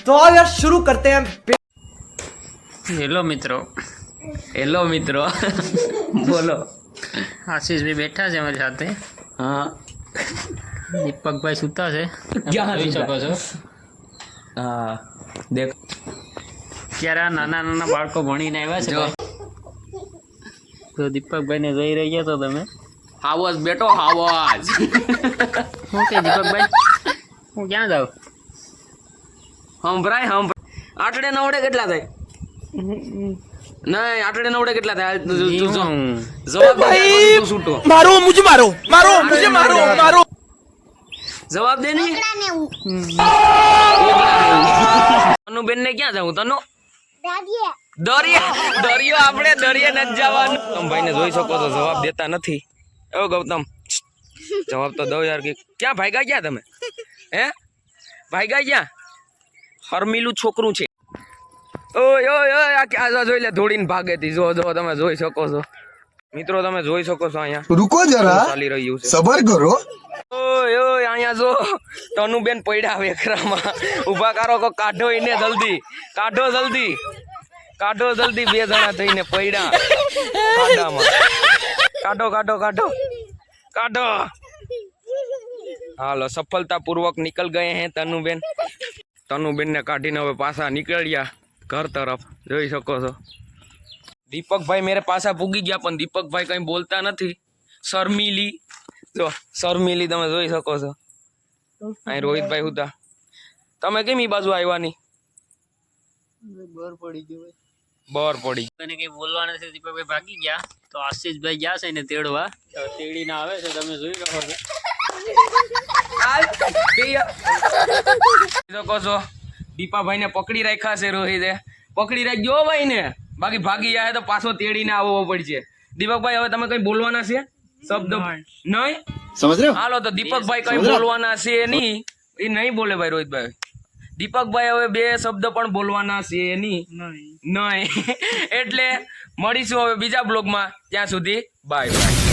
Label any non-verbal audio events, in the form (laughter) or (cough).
तो आओ यार शुरू करते हैं હેલો મિત્રો હેલો મિત્રો બોલો આશીષભાઈ બેઠા છે અમારી સાથે હા દીપકભાઈ સૂતા છે ક્યાં જોઈ શકો સૂતા? છો હા દેખ ત્યારે આ નાના નાના બાળકો ભણીને આવ્યા છે જો. ભાઈ. તો દીપકભાઈને જોઈ રહ્યા છો તમે હાવસ બેટો હાવસ શું કે દીપકભાઈ હું ક્યાં જાઉં સંભળાય સંભળાય આટડે નવડે કેટલા થાય? નહીં આટડે નવડે કેટલા થાય? જવાબ છૂટો. મારો મુજે મારો. મારો મુજે મારો મારો. જવાબ દે નહીં તનુ બેન ને ક્યાં જાવું તનુ? દરિયા. દરિયો. આપણે દરિયા નથી જવાનું. તમે ભાઈને જોઈ શકો તો જવાબ દેતા નથી. એવો ગૌતમ. જવાબ તો દઉં યાર કે ક્યાં ભાઈ ગયા ક્યાં તમે? હે? ભાઈ ગયા ક્યાં? હરમીલું છોકરું છે. ઓય ઓય ઓય આ જોઈ લે ધોડીને ભાગેતી જો જો તમે જોઈ શકો છો. મિત્રો તમે જોઈ શકો છો અહીંયા. રૂકો જરા. ચાલી રહ્યું છે? સબર કરો. ઓય ઓય અહીંયા જો. તનુબેન પડ્યા વેખરામાં ઊભા કરો કો કાઢો એને જલ્દી. કાઢો જલ્દી. કાઢો જલ્દી બે જણા થઈને પડ્યા. કાઢામાં કાઢો કાઢો કાઢો. કાઢો. હાલો સફળતાપૂર્વક નીકળ ગયે હે તનુબેન. તનુબેન ને કાઢીને હવે પાછા નીકળ્યા ઘર તરફ. જોઈ શકો છો. દીપકભાઈ મેરે પાછા પૂગી ગયા પણ દીપકભાઈ કંઈ બોલતા નથી. શર્મિલી. જો શર્મિલી તમે જોઈ શકો છો. અહીં રોહિતભાઈ હુતા તમે કેમ એ બાજુ આવ્યાની બર પડી ગયો બર પડી તને કઈ બોલવા નથી દીપકભાઈ ભાગી ગયા. તો આશીષભાઈ ગયા છે ને તેડવા. તેડી ના આવે છે તમે જોઈ શકો છો. શકો છો પકડી રાખ્યા છે રોહિતે. પકડી રાખજો ભાઈ ને બાકી ભાગી જાય તો પાછો તેડીને આવવો પડશે. દીપકભાઈ હવે તમે કઈ બોલવાના છે? શબ્દ નહીં. સમજ હાલો તો દીપકભાઈ કઈ બોલવાના છે નહીં. એ નહીં બોલે ભાઈ રોહિતભાઈ. દીપકભાઈ હવે બે શબ્દ પણ બોલવાના છે નહીં. નહીં. (laughs) એટલે મળીશું હવે બીજા બ્લોગમાં. ત્યાં સુધી બાય બાય